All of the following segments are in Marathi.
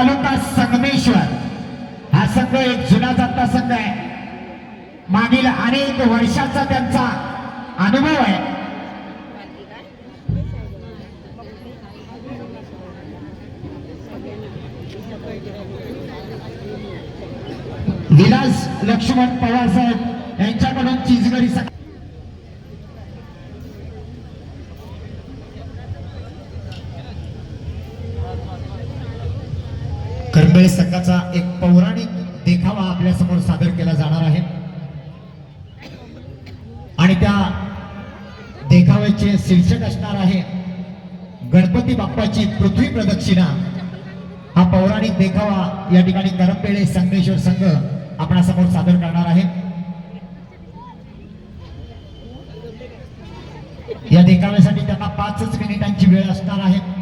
तालुका संगमेश्वर. हा संघ एक जुना जाता संघ आहे. मागील अनेक वर्षाचा त्यांचा अनुभव आहे. विलास लक्ष्मण पवार साहेब यांच्याकडून चिजगरी स- संघाचा एक पौराणिक देखावा आपल्यासमोर सादर केला जाणार आहे. आणि त्या देखाव्याचे शीर्षक असणार आहे गणपती बाप्पाची पृथ्वी प्रदक्षिणा. हा पौराणिक देखावा या ठिकाणी करमपेळे संगमेश्वर संघ आपणासमोर सादर करणार आहे. या देखाव्यासाठी त्यांना पाचच मिनिटांची वेळ असणार आहे.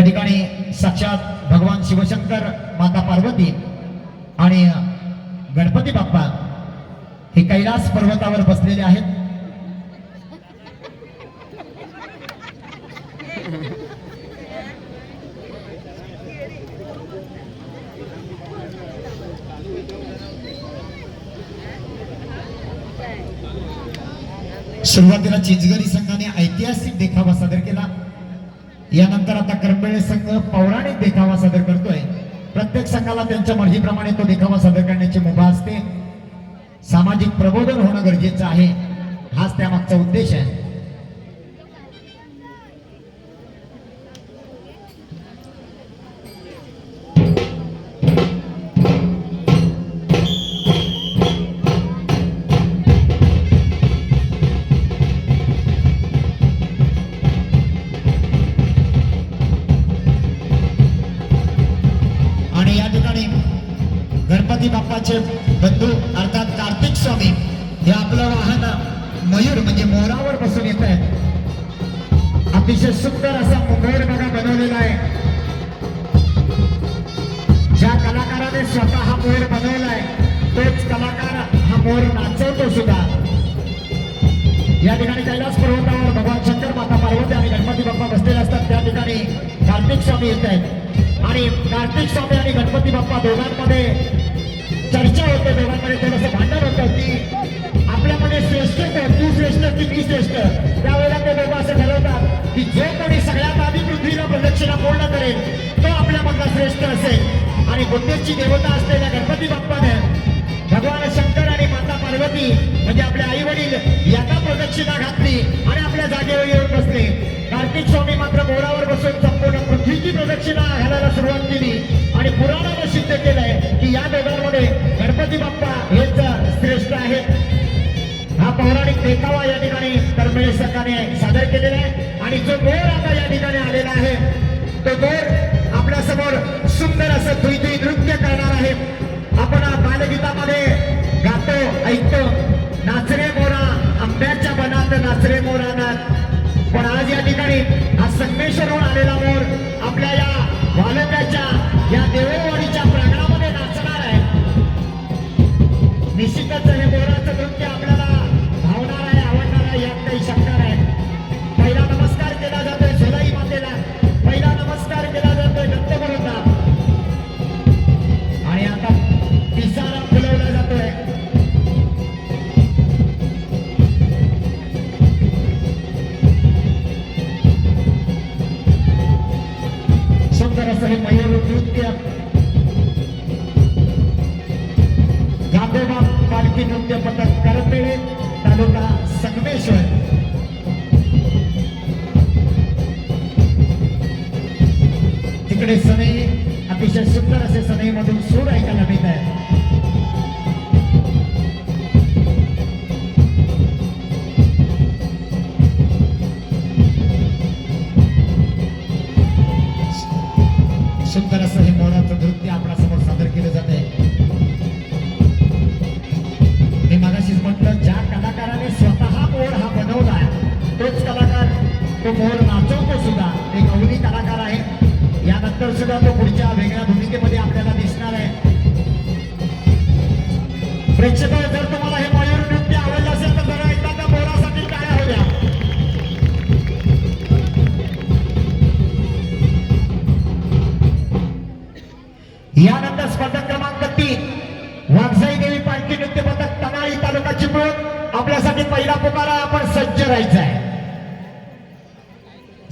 या ठिकाणी साक्षात भगवान शिवशंकर माता पार्वती आणि गणपती बाप्पा हे कैलास पर्वतावर बसलेले आहेत. सुरुवातीला चिंचगरी संघाने ऐतिहासिक देखावा सादर केला. यानंतर आता करंबेळे संघ पौराणिक देखावा सादर करतोय. प्रत्येक संघाला त्यांच्या मर्जीप्रमाणे तो देखावा सादर करण्याची मुभा असते. सामाजिक प्रबोधन होणं गरजेचं आहे. हाच त्यामागचा उद्देश आहे. कार्तिक स्वामी आणि गणपती बाप्पा दोघांमध्ये चर्चा होते दोघांमध्ये थोडंसं भांडण होतं की आपल्यामध्ये श्रेष्ठ तर तू श्रेष्ठ की मी श्रेष्ठ? त्यावेळेला ते दोघं असं ठरवतात की जो कोणी सगळ्यात आधी पृथ्वीला प्रदक्षिणा पूर्ण करेल तो आपल्यामधला श्रेष्ठ असेल. आणि गुंडेची देवता असलेल्या गणपती बाप्पाने भगवान शंकर आणि माता पार्वती म्हणजे आपले आई वडील यांना प्रदक्षिणा घातली आणि आपल्या जागेवर येऊन बसले. कार्तिक स्वामी मात्र मोरावर बसून संपूर्ण पृथ्वीची प्रदक्षिणा घालायला सुरुवात केली. आणि पुराणानं सिद्ध केलंय की या दोघांमध्ये गणपती बाप्पा हेच श्रेष्ठ आहेत. हा पौराणिक देखावा या ठिकाणी कर्मेश सरकारने सादर केलेला आहे. आणि जो गोर आता या ठिकाणी आलेला आहे तो गोर आपल्यासमोर सुंदर असं तुई नृत्य करणार आहे. आपण बालगीतामध्ये गातो ऐकतो नाचरे मोरा आंब्याच्या बनात नाचरे मोरा नाच हा संगमेश्वरहून आलेला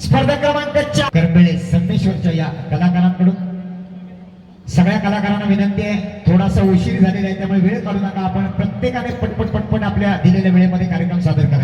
स्पर्धा क्रमांक करंबेळे संमेश्वरच्या या कलाकारांकडून. सगळ्या कलाकारांना विनंती आहे थोडासा उशीर झालेला आहे त्यामुळे वेळ काढू नका. आपण प्रत्येकाने पटपट पटपट आपल्या दिलेल्या वेळेमध्ये कार्यक्रम सादर करा.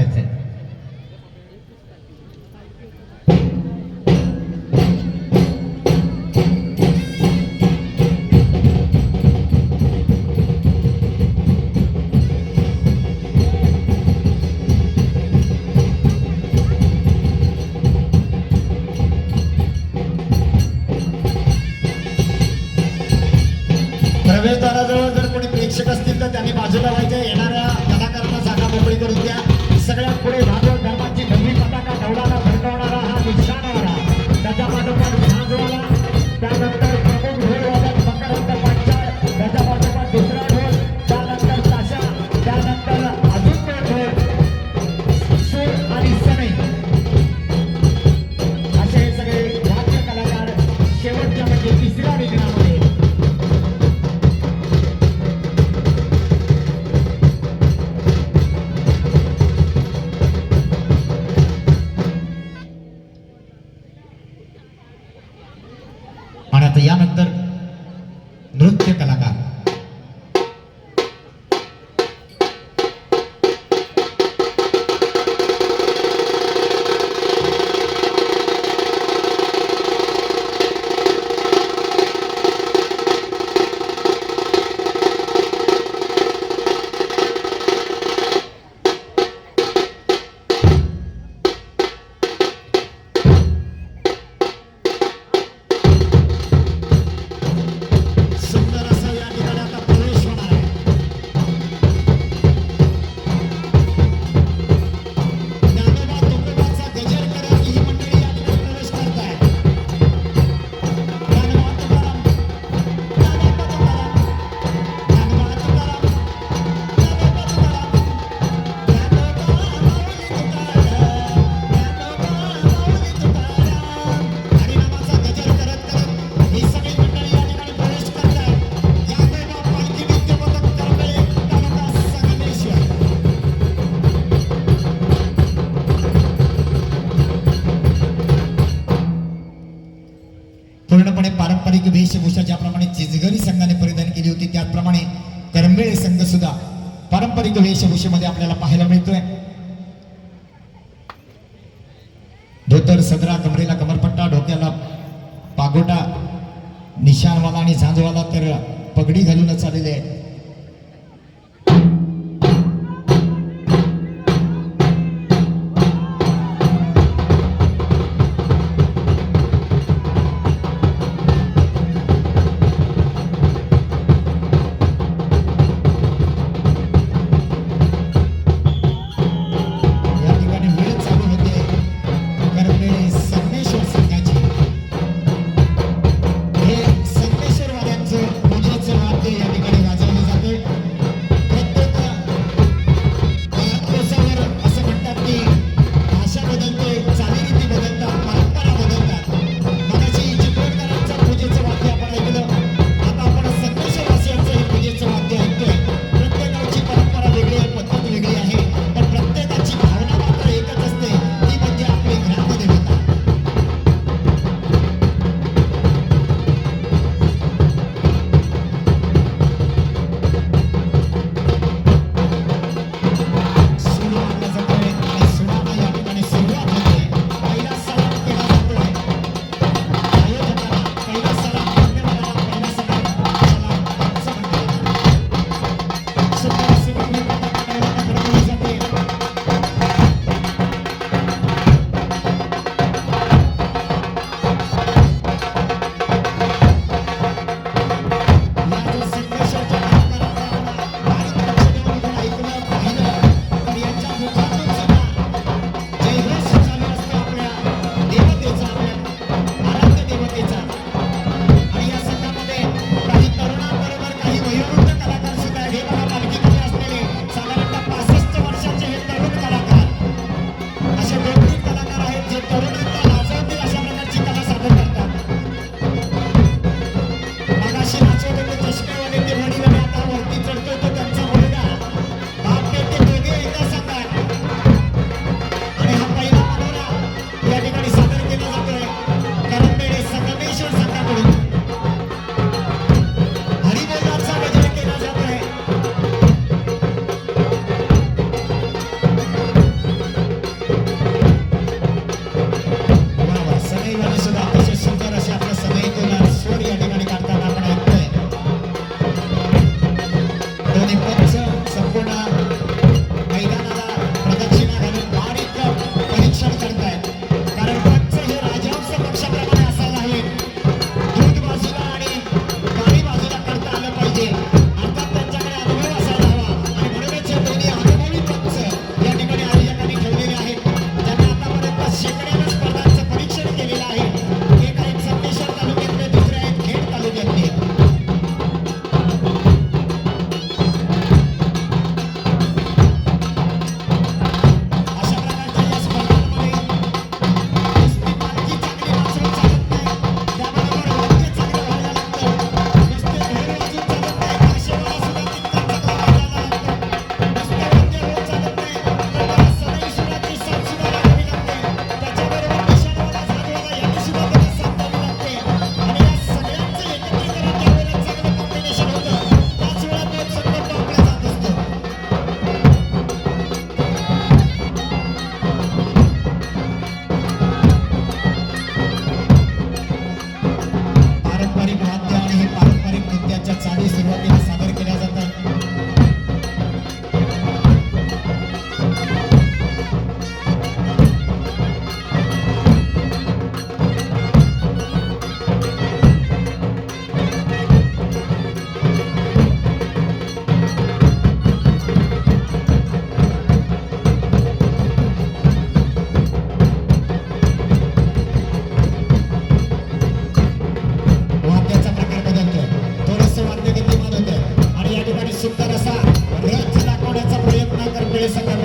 दिशेमध्ये आपल्याला पाहायला मिळतोय. धोतर सदरा कमरेला कमरपट्टा डोक्याला पागोटा निशाणवाला आणि झांजवाला तर पगडी घालूनच आलेले आहेत. non importa कसा रथ दाखवण्याचा प्रयत्न करते सगळं